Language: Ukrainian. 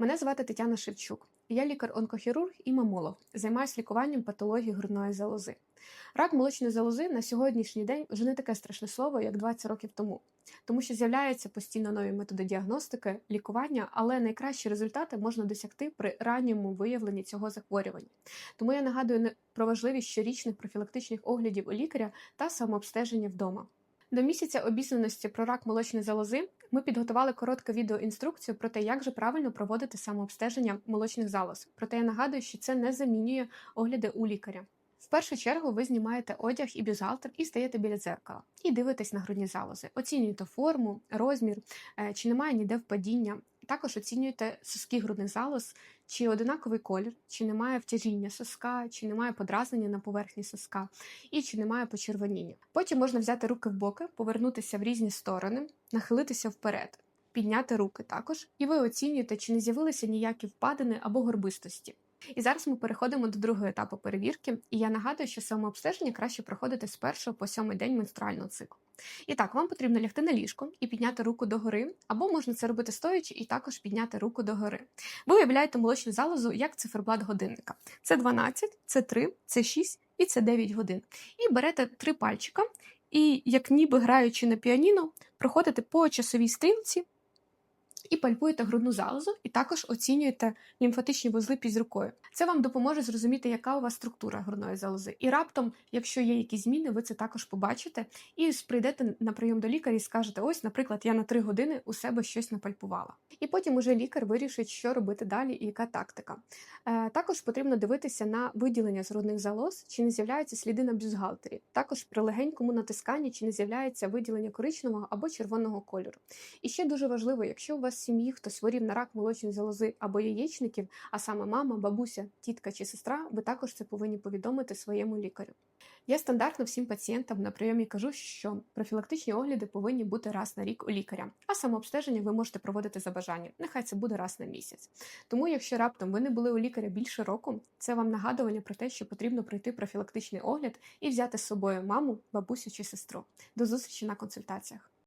Мене звати Тетяна Шевчук. Я лікар-онкохірург і мамолог. Займаюся лікуванням патології грудної залози. Рак молочної залози на сьогоднішній день вже не таке страшне слово, як 20 років тому, тому що з'являються постійно нові методи діагностики, лікування, але найкращі результати можна досягти при ранньому виявленні цього захворювання. Тому я нагадую про важливість щорічних профілактичних оглядів у лікаря та самообстеження вдома. До місяця обізнаності про рак молочної залози ми підготували коротку відеоінструкцію про те, як же правильно проводити самообстеження молочних залоз. Проте я нагадую, що це не замінює огляди у лікаря. В першу чергу ви знімаєте одяг і бюзгалтер і стаєте біля дзеркала і дивитесь на грудні залози. Оцінюєте форму, розмір, е, чи немає ніде впадіння. Також оцінюєте соски грудних залоз, чи одинаковий колір, чи немає втяжіння соска, чи немає подразнення на поверхні соска, і чи немає почервоніння. Потім можна взяти руки в боки, повернутися в різні сторони, нахилитися вперед, підняти руки також, і ви оцінюєте, чи не з'явилися ніякі впадини або горбистості. І зараз ми переходимо до другого етапу перевірки, і я нагадую, що самообстеження краще проходити з першого по сьомий день менструального циклу. І так, вам потрібно лягти на ліжко і підняти руку догори, або можна це робити стоячи і також підняти руку догори. Ви уявляєте молочну залозу як циферблат годинника. Це 12, це 3, це 6 і це 9 годин. І берете три пальчика, і, як ніби граючи на піаніно, проходите по часовій стрілці і пальпуєте грудну залозу, і також оцінюєте лімфатичні вузли під рукою. Це вам допоможе зрозуміти, яка у вас структура грудної залози. І раптом, якщо є якісь зміни, ви це також побачите і прийдете на прийом до лікаря і скажете: ось, наприклад, я на 3 години у себе щось напальпувала. І потім уже лікар вирішить, що робити далі і яка тактика. Е, також потрібно дивитися на виділення з грудних залоз, чи не з'являються сліди на бюстгальтері. Також при легенькому натисканні, чи не з'являється виділення коричневого або червоного кольору. І ще дуже важливо, якщо у вас сім'ї хтось хворів на рак молочної залози або яєчників, а саме мама, бабуся, тітка чи сестра, ви також це повинні повідомити своєму лікарю. Я стандартно всім пацієнтам на прийомі кажу, що профілактичні огляди повинні бути раз на рік у лікаря, а самообстеження ви можете проводити за бажанням. Нехай це буде раз на місяць. Тому, якщо раптом ви не були у лікаря більше року, це вам нагадування про те, що потрібно пройти профілактичний огляд і взяти з собою маму, бабусю чи сестру. До зустрічі на консультаціях.